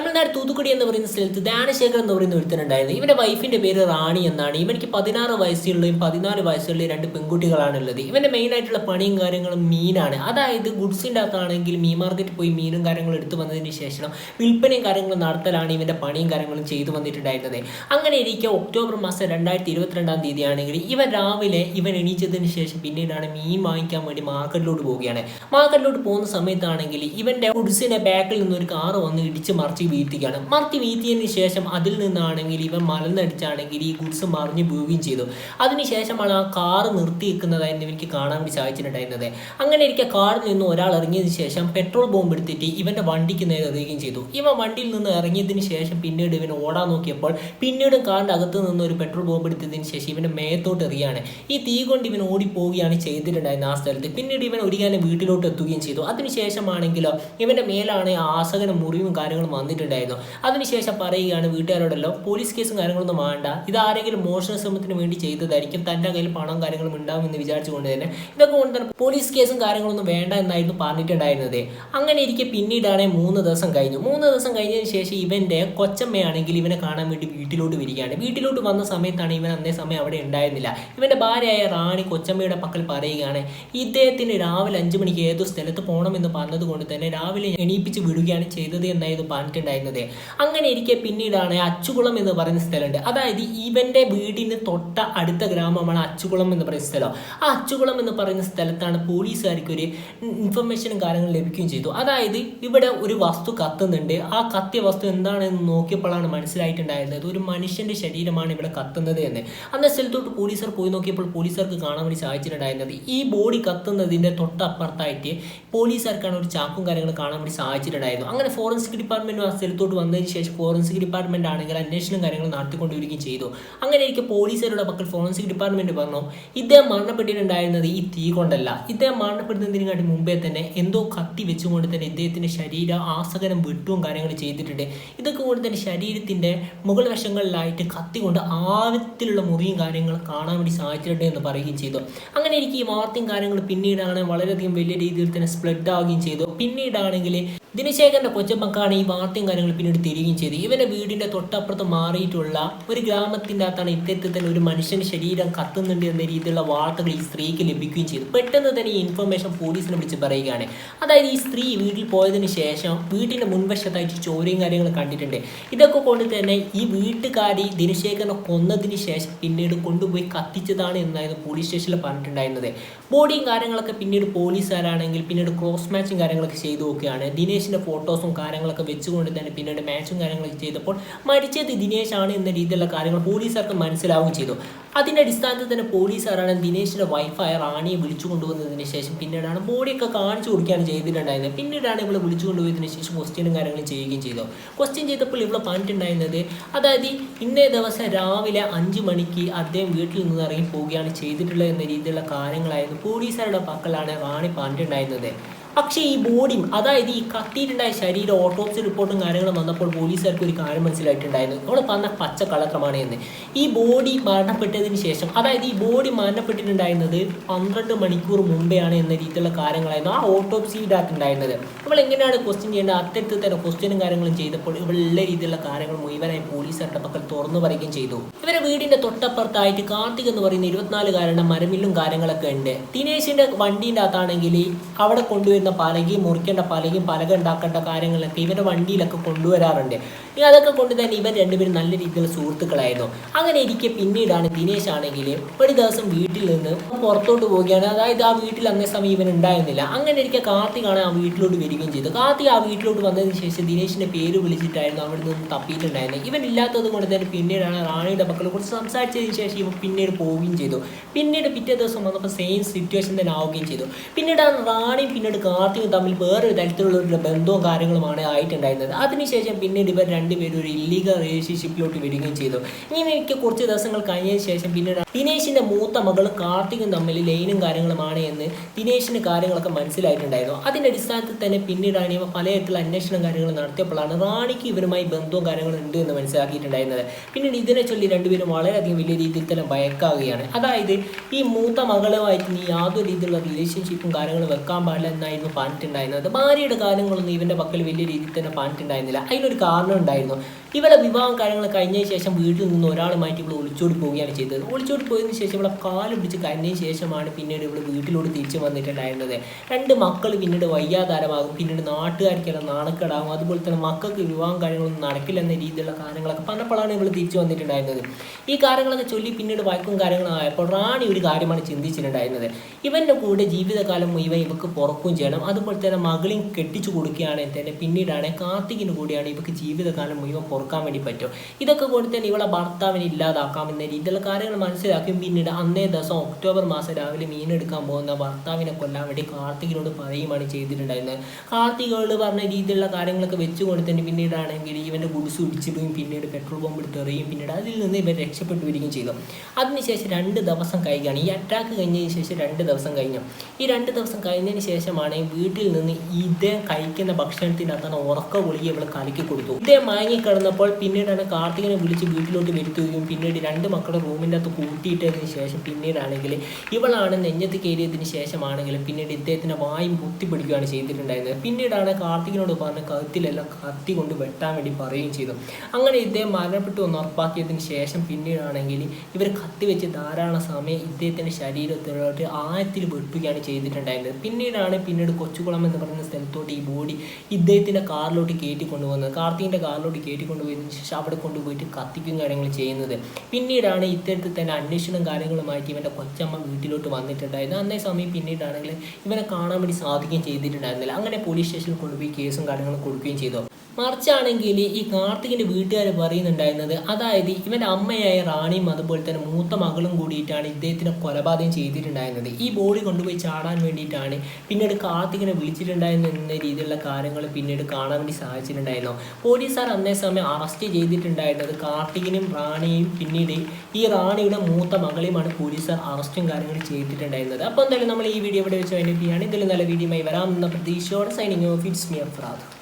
തമിഴ്നാട് തൂത്തുക്കുടി എന്ന് പറയുന്ന സ്ഥലത്ത് ദാനശേഖർ എന്ന് പറയുന്ന ഒരുത്തനുണ്ടായിരുന്നു. ഇവന്റെ വൈഫിന്റെ പേര് റാണി എന്നാണ്. ഇവനിക്ക് പതിനാറ് വയസ്സുള്ളയും പതിനാല് വയസ്സുള്ളയും രണ്ട് പെൺകുട്ടികളാണ് ഉള്ളത് ഇവന്റെ മെയിൻ ആയിട്ടുള്ള പണിയും കാര്യങ്ങളും മീനാണ്. അതായത് ഗുഡ്സിന്റെ അകത്താണെങ്കിൽ മീൻ മാർക്കറ്റിൽ പോയി മീനും കാര്യങ്ങളും എടുത്തു വന്നതിന് ശേഷം വിൽപ്പനയും കാര്യങ്ങളും നടത്തലാണ് ഇവന്റെ പണിയും കാര്യങ്ങളും ചെയ്തു വന്നിട്ടുണ്ടായിരുന്നത്. അങ്ങനെ ഇരിക്കെ ഒക്ടോബർ മാസം രണ്ടായിരത്തി ഇരുപത്തിരണ്ടാം തീയതി ആണെങ്കിൽ ഇവൻ രാവിലെ ഇവൻ എണീച്ചതിന് ശേഷം പിന്നീടാണ് മീൻ വാങ്ങിക്കാൻ വേണ്ടി മാർക്കറ്റിലോട്ട് പോവുകയാണ്. മാർക്കറ്റിലോട്ട് പോകുന്ന സമയത്താണെങ്കിൽ ഇവന്റെ ഗുഡ്സിന്റെ ബാക്കിൽ നിന്ന് ഒരു കാറ് വന്ന് ഇടിച്ച് മറിച്ച് വീഴ്ത്തിക്കുകയാണ് മറിച്ച് വീഴ്ത്തിയതിന് ശേഷം അതിൽ നിന്നാണെങ്കിൽ ഇവൻ മലന്നടിച്ചാണെങ്കിൽ ഈ ഗുഡ്സ് മറിഞ്ഞ് പോവുകയും ചെയ്തു. അതിനുശേഷമാണ് ആ കാർ നിർത്തി വെക്കുന്നതായിരുന്നു എനിക്ക് കാണാൻ വേണ്ടി സാധിച്ചിട്ടുണ്ടായിരുന്നത്. അങ്ങനെ ഇരിക്കെ കാറിൽ നിന്ന് ഒരാൾ ഇറങ്ങിയതിന് ശേഷം പെട്രോൾ ബോംബ് എടുത്തിട്ട് ഇവന്റെ വണ്ടിക്ക് നേരെ എറിയുകയും ചെയ്തു. ഇവൻ വണ്ടിയിൽ നിന്ന് ഇറങ്ങിയതിന് ശേഷം പിന്നീട് ഇവൻ ഓടാൻ നോക്കിയപ്പോൾ പിന്നീട് കാറിന്റെ അകത്ത് നിന്ന് ഒരു പെട്രോൾ ബോംബ് എടുത്തതിന് ശേഷം ഇവന്റെ മേത്തോട്ട് എറിയാണ്. ഈ തീ കൊണ്ട് ഇവൻ ഓടിപ്പോവുകയാണ് ചെയ്തിട്ടുണ്ടായിരുന്നത് ആ സ്ഥലത്ത്. പിന്നീട് ഇവൻ ഒരിക്കലും വീട്ടിലോട്ട് എത്തുകയും ചെയ്തു. അതിനുശേഷമാണെങ്കിലോ ഇവന്റെ മേലാണ് ആസകന മുറിവും കാര്യങ്ങളും വന്നിട്ടുണ്ടായിരുന്നു. അതിനുശേഷം പറയുകയാണ് വീട്ടുകാരോടല്ലോ പോലീസ് കേസും കാര്യങ്ങളൊന്നും വേണ്ട ഇത് ആരെങ്കിലും മോഷണ ശ്രമത്തിന് വേണ്ടി ചെയ്തതായിരിക്കും. തന്റെ കയ്യിൽ പണം കാര്യങ്ങളും ഉണ്ടാവും എന്ന് വിചാരിച്ചുകൊണ്ട് തന്നെ ഇതൊക്കെ കൊണ്ട് തന്നെ പോലീസ് കേസും കാര്യങ്ങളൊന്നും വേണ്ട എന്നായിരുന്നു പറഞ്ഞിട്ടുണ്ടായിരുന്നത്. അങ്ങനെ ഇരിക്കെ പിന്നീടാണ് മൂന്ന് ദിവസം കഴിഞ്ഞു. മൂന്ന് ദിവസം കഴിഞ്ഞതിന് ശേഷം ഇവന്റെ കൊച്ചമ്മയാണെങ്കിൽ ഇവനെ കാണാൻ വേണ്ടി വീട്ടിലോട്ട് വരികയാണ്. വീട്ടിലോട്ട് വന്ന സമയത്താണ് ഇവൻ അന്നേ സമയം അവിടെ ഉണ്ടായിരുന്നില്ല. ഇവന്റെ ഭാര്യയായ റാണി കൊച്ചമ്മയുടെ പക്കൽ പറയുകയാണ് ഇദ്ദേഹത്തിന് രാവിലെ അഞ്ചു മണിക്ക് ഏതോ സ്ഥലത്ത് പോകണമെന്ന് പറഞ്ഞത് കൊണ്ട് തന്നെ രാവിലെ എണീപ്പിച്ച് വിടുകയാണ് ചെയ്തത് എന്നായിരുന്നു പറഞ്ഞിട്ടുണ്ടായിരുന്നത് അങ്ങനെ ഇരിക്കെ പിന്നീടാണ് അച്ചുകുളം എന്ന് പറയുന്ന സ്ഥലമുണ്ട്. അതായത് ഇവന്റെ വീടിന് തൊട്ട അടുത്ത ഗ്രാമമാണ് അച്ചുകുളം എന്ന് പറയുന്ന സ്ഥലം. ആ അച്ചുകുളം എന്ന് പറയുന്ന സ്ഥലത്താണ് പോലീസുകാർക്ക് ഒരു ഇൻഫർമേഷനും കാര്യങ്ങളും ലഭിക്കുകയും ചെയ്തു. അതായത് ഇവിടെ ഒരു വസ്തു കത്തുന്നുണ്ട്. ആ കത്തിയ വസ്തു എന്താണെന്ന് നോക്കിയപ്പോഴാണ് മനസ്സിലായിട്ടുണ്ടായിരുന്നത്. ഒരു മനുഷ്യന്റെ ശരീരമാണ് ഇവിടെ കത്തുന്നത് എന്ന്. അന്ന സ്ഥലത്തോട്ട് പോലീസർ പോയി നോക്കിയപ്പോൾ പോലീസുകാർക്ക് കാണാൻ വേണ്ടി സാധിച്ചിട്ടുണ്ടായിരുന്നത്. ഈ ബോഡി കത്തുന്നതിന്റെ തൊട്ടപ്പുറത്തായിട്ട് പോലീസുകാർക്കാണ് ഒരു ചാക്കും കാര്യങ്ങളും കാണാൻ വേണ്ടി സാധിച്ചിട്ടുണ്ടായിരുന്നു. അങ്ങനെ ഫോറൻസിക് ഡിപ്പാർട്ട്മെന്റ് സ്ഥലത്തോട്ട് വന്നതിന് ശേഷം ഫോറൻസിക് ഡിപ്പാർട്ട്മെന്റ് ആണെങ്കിൽ അന്വേഷണം കാര്യങ്ങൾ നടത്തിക്കൊണ്ടിരിക്കുകയും ചെയ്തു. അങ്ങനെ എനിക്ക് പോലീസുകാരുടെ പക്കൽ ഫോറൻസിക് ഡിപ്പാർട്ട്മെന്റ് പറഞ്ഞു ഇദ്ദേഹം മരണപ്പെട്ടിട്ടുണ്ടായിരുന്നത് ഈ തീ കൊണ്ടല്ല. ഇദ്ദേഹം മരണപ്പെടുന്നതിനെക്കാട്ടി മുമ്പേ തന്നെ എന്തോ കത്തി വെച്ചുകൊണ്ട് തന്നെ ഇദ്ദേഹത്തിന്റെ ശരീര ആസകനം വെട്ടും കാര്യങ്ങൾ ചെയ്തിട്ടുണ്ട്. ഇതൊക്കെ കൊണ്ട് തന്നെ ശരീരത്തിന്റെ മുകൾ വശങ്ങളിലായിട്ട് കത്തി കൊണ്ട് ആഴത്തിലുള്ള മുറിയും കാര്യങ്ങളും കാണാൻ വേണ്ടി സാധിച്ചിട്ടുണ്ട് എന്ന് പറയുകയും ചെയ്തു. അങ്ങനെ എനിക്ക് ഈ വാർത്തയും കാര്യങ്ങളും പിന്നീടാണ് വളരെയധികം വലിയ രീതിയിൽ തന്നെ സ്പ്രെഡ് ആവുകയും ചെയ്തു. പിന്നീടാണെങ്കിൽ ദിനശേഖരന്റെ കൊച്ചമ്മക്കാണ് ഈ വാർത്തയും കാര്യങ്ങളും പിന്നീട് തരികയും ചെയ്തു. ഇവന്റെ വീടിന്റെ തൊട്ടപ്പുറത്ത് മാറിയിട്ടുള്ള ഒരു ഗ്രാമത്തിന്റെ അകത്താണ് ഇത്തരത്തിൽ തന്നെ ഒരു മനുഷ്യന്റെ ശരീരം കത്തുന്നുണ്ട് എന്ന രീതിയിലുള്ള വാർത്തകൾ ഈ സ്ത്രീക്ക് ലഭിക്കുകയും ചെയ്തു. പെട്ടെന്ന് തന്നെ ഈ ഇൻഫർമേഷൻ പോലീസിനെ വിളിച്ച് പറയുകയാണ്. അതായത് ഈ സ്ത്രീ വീട്ടിൽ പോയതിനു ശേഷം വീട്ടിന്റെ മുൻവശത്തായിട്ട് ചോരയും കാര്യങ്ങളും കണ്ടിട്ടുണ്ട്. ഇതൊക്കെ കൊണ്ട് തന്നെ ഈ വീട്ടുകാരി ദിനശേഖരനെ കൊന്നതിന് ശേഷം പിന്നീട് കൊണ്ടുപോയി കത്തിച്ചതാണ് എന്നായിരുന്നു പോലീസ് സ്റ്റേഷനിൽ പറഞ്ഞിട്ടുണ്ടായിരുന്നത്. ബോഡിയും കാര്യങ്ങളൊക്കെ പിന്നീട് പോലീസുകാരാണെങ്കിൽ പിന്നീട് ക്രോസ് മാച്ചും കാര്യങ്ങളൊക്കെ ചെയ്തു നോക്കുകയാണ്. ദിനേശിന്റെ ഫോട്ടോസും കാര്യങ്ങളൊക്കെ വെച്ചുകൊണ്ട് തന്നെ പിന്നീട് മാച്ചും കാര്യങ്ങളൊക്കെ ചെയ്തപ്പോൾ മരിച്ചത് ദിനേശാണ് എന്ന രീതിയിലുള്ള കാര്യങ്ങൾ പോലീസുകാർക്ക് മനസ്സിലാവുകയും ചെയ്തു. അതിന്റെ അടിസ്ഥാനത്തിൽ തന്നെ പോലീസുകാരാണ് ദിനേശിന്റെ വൈഫായ റാണിയെ വിളിച്ചു കൊണ്ടുവന്നതിന് ശേഷം പിന്നീടാണ് ബോഡിയൊക്കെ കാണിച്ചു കൊടുക്കുകയാണ് ചെയ്തിട്ടുണ്ടായിരുന്നത്. പിന്നീടാണ് ഇവളെ വിളിച്ചു കൊണ്ടുപോയതിനു ശേഷം ക്വസ്റ്റ്യനും കാര്യങ്ങളും ചെയ്യുകയും ചെയ്തു. ക്വസ്റ്റ്യൻ ചെയ്തപ്പോൾ ഇവളെ പറഞ്ഞിട്ടുണ്ടായിരുന്നത് അതായത് ഇന്നേ ദിവസം രാവിലെ അഞ്ച് മണിക്ക് അദ്ദേഹം വീട്ടിൽ നിന്ന് ഇറങ്ങി പോവുകയാണ് ചെയ്തിട്ടുള്ളത് എന്ന രീതിയിലുള്ള കാര്യങ്ങളായിരുന്നു പോലീസുകാരുടെ പക്കലാണ് റാണി പറഞ്ഞിട്ടുണ്ടായിരുന്നത്. പക്ഷേ ഈ ബോഡിയും അതായത് ഈ കത്തിയിട്ടുണ്ടായ ശരീരം ഓട്ടോപ്സി റിപ്പോർട്ടും കാര്യങ്ങളും വന്നപ്പോൾ പോലീസുകാർക്ക് ഒരു കാര്യം മനസ്സിലായിട്ടുണ്ടായിരുന്നു. നമ്മൾ പറഞ്ഞ പച്ച കളക്രമാണ് എന്ന്. ഈ ബോഡി മരണപ്പെട്ടതിന് ശേഷം അതായത് ഈ ബോഡി മരണപ്പെട്ടിട്ടുണ്ടായിരുന്നത് പന്ത്രണ്ട് മണിക്കൂർ മുമ്പെയാണ് എന്ന രീതിയിലുള്ള കാര്യങ്ങളായിരുന്നു ആ ഓട്ടോപ്സി ഡാറ്റ ഉണ്ടായിരുന്നത് നമ്മൾ എങ്ങനെയാണ് ക്വസ്റ്റ്യൻ ചെയ്യേണ്ടത്? അത്തരത്തിൽ തന്നെ ക്വസ്റ്റ്യനും കാര്യങ്ങളും ചെയ്തപ്പോൾ ഇവരുടെ രീതിയിലുള്ള കാര്യങ്ങൾ മുഴുവനായി പോലീസുകാരുടെ പക്കൽ തുറന്നു പറയുകയും ചെയ്തു. ഇവരെ വീടിന്റെ തൊട്ടപ്പുറത്തായിട്ട് കാർത്തിക് എന്ന് പറയുന്ന ഇരുപത്തിനാലുകാരന്റെ മരമില്ലും കാര്യങ്ങളൊക്കെ ഉണ്ട്. ദിനേശിന്റെ വണ്ടീന്റെ അകത്താണെങ്കിൽ അവിടെ കൊണ്ടുവരുന്ന പലകയും മുറിക്കേണ്ട പലകയും പലക ഉണ്ടാക്കേണ്ട കാര്യങ്ങളൊക്കെ ഇവരുടെ വണ്ടിയിലൊക്കെ കൊണ്ടുവരാറുണ്ട്. ഇനി അതൊക്കെ കൊണ്ട് തന്നെ ഇവർ രണ്ടുപേരും നല്ല രീതിയിലുള്ള സുഹൃത്തുക്കളായിരുന്നു. അങ്ങനെ ഇരിക്കെ പിന്നീടാണ് ദിനേശ് ആണെങ്കിൽ ഒരു ദിവസം വീട്ടിൽ നിന്ന് പുറത്തോട്ട് പോവുകയാണ്. അതായത് ആ വീട്ടിൽ അങ്ങനെ സമയം ഇവൻ ഉണ്ടായിരുന്നില്ല. അങ്ങനെ ഇരിക്കെ കാർത്തികാണ് ആ വീട്ടിലോട്ട് വരികയും ചെയ്തു. കാർത്തിക് ആ വീട്ടിലോട്ട് വന്നതിന് ശേഷം ദിനേശിന്റെ പേര് വിളിച്ചിട്ടായിരുന്നു അവിടെ നിന്ന് തപ്പിയിട്ടുണ്ടായിരുന്നത്. ഇവൻ ഇല്ലാത്തത് കൊണ്ട് തന്നെ പിന്നീടാണ് റാണിയുടെ മക്കളെ കുറിച്ച് സംസാരിച്ചതിന് ശേഷം ഇവൻ പിന്നീട് പോവുകയും ചെയ്തു. പിന്നീട് പിറ്റേ ദിവസം വന്നപ്പോൾ സെയിം സിറ്റുവേഷൻ തന്നെ ആവുകയും ചെയ്തു. പിന്നീട് ആ റാണി പിന്നീട് കാർത്തികും തമ്മിൽ വേറൊരു തരത്തിലുള്ള ഒരു ബന്ധവും കാര്യങ്ങളുമാണ് ആയിട്ടുണ്ടായിരുന്നത്. അതിനുശേഷം പിന്നീട് ഇവർ രണ്ടുപേരും ഒരു ഇല്ലീഗൽ റിലേഷൻഷിപ്പിലോട്ട് വരികയും ചെയ്തു. ഇങ്ങനെ എനിക്ക് കുറച്ച് ദിവസങ്ങൾ കഴിഞ്ഞതിന് ശേഷം പിന്നീട് ദിനേശിന്റെ മൂത്ത മകളും കാർത്തികും തമ്മിൽ ലൈനും കാര്യങ്ങളുമാണ് എന്ന് ദിനേശിന് കാര്യങ്ങളൊക്കെ മനസ്സിലായിട്ടുണ്ടായിരുന്നു. അതിന്റെ അടിസ്ഥാനത്തിൽ തന്നെ പിന്നീടാണ് ഇവ പലതരത്തിലുള്ള അന്വേഷണം കാര്യങ്ങൾ നടത്തിയപ്പോഴാണ് റാണിക്ക് ഇവരുമായി ബന്ധവും കാര്യങ്ങളും ഉണ്ട് എന്ന് മനസ്സിലാക്കിയിട്ടുണ്ടായിരുന്നത്. പിന്നീട് ഇതിനെ ചൊല്ലി രണ്ടുപേരും വളരെയധികം വലിയ രീതിയിൽ തന്നെ ഭയക്കാവുകയാണ്. അതായത് ഈ മൂത്ത മകളുമായിട്ട് നീ യാതൊരു രീതിയിലുള്ള റിലേഷൻഷിപ്പും കാര്യങ്ങളും വെക്കാൻ പാടില്ല എന്നായിരുന്നു പാന്റ് ഉണ്ടായിരുന്നത് ഭാര്യയുടെ കാലങ്ങളൊന്നും ഇവന്റെ പക്കൽ വലിയ രീതിയിൽ തന്നെ പാന്റ് ഉണ്ടായിരുന്നില്ല അതിനൊരു കാരണം ഉണ്ടായിരുന്നു. ഇവളെ വിവാഹം കാര്യങ്ങൾ കഴിഞ്ഞതിന് ശേഷം വീട്ടിൽ നിന്ന് ഒരാളുമായിട്ട് ഇവൾ ഒളിച്ചോടി പോവുകയാണ് ചെയ്തത്. ഒളിച്ചോടി പോയതിന് ശേഷം ഇവളെ കാൽ പിടിച്ച് കരഞ്ഞതിന് ശേഷമാണ് പിന്നീട് ഇവൾ വീട്ടിലോട്ട് തിരിച്ചു വന്നിട്ടുണ്ടായിരുന്നത്. രണ്ട് മക്കൾ പിന്നീട് വയ്യാതാരമാകും. പിന്നീട് നാട്ടുകാർക്കെല്ലാം നാണക്കേടാകും. അതുപോലെ തന്നെ മക്കൾക്ക് വിവാഹം കാര്യങ്ങളൊന്നും നടക്കില്ലെന്ന രീതിയിലുള്ള കാര്യങ്ങളൊക്കെ പറഞ്ഞപ്പോഴാണ് ഇവൾ തിരിച്ചു വന്നിട്ടുണ്ടായിരുന്നത്. ഈ കാര്യങ്ങളൊക്കെ ചൊല്ലി പിന്നീട് വഴക്കും കാര്യങ്ങളായപ്പോൾ റാണി ഒരു കാര്യമാണ് ചിന്തിച്ചിട്ടുണ്ടായിരുന്നത്. ഇവന്റെ കൂടെ ജീവിതകാലം ഇവ ഇവക്ക് പുറക്കും ചെയ്യണം. അതുപോലെ തന്നെ മകളെയും കെട്ടിച്ചു കൊടുക്കുകയാണെങ്കിൽ തന്നെ പിന്നീടാണ് കാർത്തികിന് കൂടിയാണ് ഇവക്ക് ജീവിതകാലം മുഴുവൻ പൊറുക്കാൻ വേണ്ടി പറ്റും. ഇതൊക്കെ കൊടുത്താൽ ഇവളെ ഭർത്താവിനെ ഇല്ലാതാക്കാം എന്ന രീതിയിലുള്ള കാര്യങ്ങൾ മനസ്സിലാക്കും പിന്നീട് അന്നേ ദിവസം ഒക്ടോബർ മാസം രാവിലെ മീനെടുക്കാൻ പോകുന്ന ഭർത്താവിനെ കൊല്ലാൻ വേണ്ടി കാർത്തികിനോട് പറയുകയാണ് ചെയ്തിട്ടുണ്ടായിരുന്നത്. കാർത്തികോട് പറഞ്ഞ രീതിയിലുള്ള കാര്യങ്ങളൊക്കെ വെച്ച് കൊടുത്തിട്ട് പിന്നീടാണെങ്കിൽ ഇവന്റെ ഗുഡ്സ് ഇടിച്ചിടുകയും പിന്നീട് പെട്രോൾ ബോംബ് എടുത്ത് എറിയും പിന്നീട് അതിൽ നിന്ന് ഇവർ രക്ഷപ്പെട്ടു വരികയും ചെയ്തു. അതിനുശേഷം രണ്ട് ദിവസം കഴിയുകയാണ്. ഈ അറ്റാക്ക് കഴിഞ്ഞതിന് ശേഷം രണ്ട് ദിവസം കഴിഞ്ഞു. ഈ രണ്ട് ദിവസം കഴിഞ്ഞതിന് ശേഷമാണ് വീട്ടിൽ നിന്ന് ഇതേ കഴിക്കുന്ന ഭക്ഷണത്തിനകത്താണ് ഉറക്ക ഗുളിക ഇവൾ കലക്കി കൊടുത്തു. ഇതേ മയങ്ങി കിടന്നപ്പോൾ പിന്നീടാണ് കാർത്തികനെ വിളിച്ച് വീട്ടിലോട്ട് വരുത്തുകയും പിന്നീട് രണ്ട് മക്കളുടെ റൂമിന്റെ അകത്ത് കൂട്ടിയിട്ടതിന് ശേഷം പിന്നീടാണെങ്കിൽ ഇവളാണ് നെഞ്ഞത്ത് കയറിയതിന് ശേഷമാണെങ്കിൽ പിന്നീട് ഇദ്ദേഹത്തിന്റെ വായും കുത്തിപ്പിടിക്കുകയാണ് ചെയ്തിട്ടുണ്ടായിരുന്നത്. പിന്നീടാണ് കാർത്തികനോട് പറഞ്ഞ് കഴുത്തിലെല്ലാം കത്തി കൊണ്ട് വെട്ടാൻ വേണ്ടി പറയുകയും ചെയ്തു. അങ്ങനെ ഇദ്ദേഹം മരണപ്പെട്ടു എന്ന് ഉറപ്പാക്കിയതിന് ശേഷം പിന്നീടാണെങ്കിൽ ഇവർ കത്തി വെച്ച് ധാരാളം സമയം ഇദ്ദേഹത്തിന്റെ ശരീരത്തിലോട്ട് ആയത്തിൽ വെട്ടുകയാണ് ചെയ്തിട്ടുണ്ടായിരുന്നത്. പിന്നീടാണ് പിന്നീട് കൊച്ചുകുളം എന്ന് പറയുന്ന സ്ഥലത്തോട്ട് ഈ ബോഡി ഇദ്ദേഹത്തിന്റെ കാറിലോട്ട് കയറ്റി കൊണ്ടുവന്നത്. കാർത്തികിന്റെ കാറിലോട്ട് കയറ്റി കൊണ്ടുപോയതിന് ശേഷം അവിടെ കൊണ്ടുപോയിട്ട് കത്തിക്കും കാര്യങ്ങൾ ചെയ്യുന്നത്. പിന്നീടാണ് ഇത്തരത്തിൽ തന്നെ അന്വേഷണം കാര്യങ്ങളുമായിട്ട് ഇവന്റെ കൊച്ചമ്മ വീട്ടിലോട്ട് വന്നിട്ടുണ്ടായിരുന്നു അന്നേ സമയം പിന്നീടാണെങ്കിൽ ഇവനെ കാണാൻ വേണ്ടി സാധിക്കുകയും ചെയ്തിട്ടുണ്ടായിരുന്നില്ല. അങ്ങനെ പോലീസ് സ്റ്റേഷനിൽ കൊണ്ടുപോയി കേസും കാര്യങ്ങളും കൊടുക്കുകയും ചെയ്തു. മറിച്ചാണെങ്കിൽ ഈ കാർത്തികിന്റെ വീട്ടുകാർ പറയുന്നുണ്ടായിരുന്നത് അതായത് ഇവന്റെ അമ്മയായ റാണിയും അതുപോലെ തന്നെ മൂത്ത മകളും കൂടിയിട്ടാണ് ഇദ്ദേഹത്തിനെ കൊലപാതകം ചെയ്തിട്ടുണ്ടായിരുന്നത്. ഈ ബോഡി കൊണ്ടുപോയി ചാടാൻ വേണ്ടിയിട്ടാണ് പിന്നീട് കാർത്തികിനെ വിളിച്ചിട്ടുണ്ടായിരുന്നു എന്ന രീതിയിലുള്ള കാര്യങ്ങൾ പിന്നീട് കാണാൻ വേണ്ടി സാധിച്ചിട്ടുണ്ടായിരുന്നു. പോലീസുകാർ അന്നേ സമയം അറസ്റ്റ് ചെയ്തിട്ടുണ്ടായിരുന്നത് കാർത്തികിനും റാണിയും പിന്നീട് ഈ റാണിയുടെ മൂത്ത മകളെയുമാണ് പോലീസുകാർ അറസ്റ്റും കാര്യങ്ങളും ചെയ്തിട്ടുണ്ടായിരുന്നത്. അപ്പോൾ എന്തായാലും നമ്മൾ ഈ വീഡിയോ ഇവിടെ വെച്ച് വേണ്ടിയിട്ടാണ് ഇതിൽ നല്ല വീഡിയോ ആയി വരാമെന്ന പ്രതീക്ഷയോടെ signing off it's me Afrad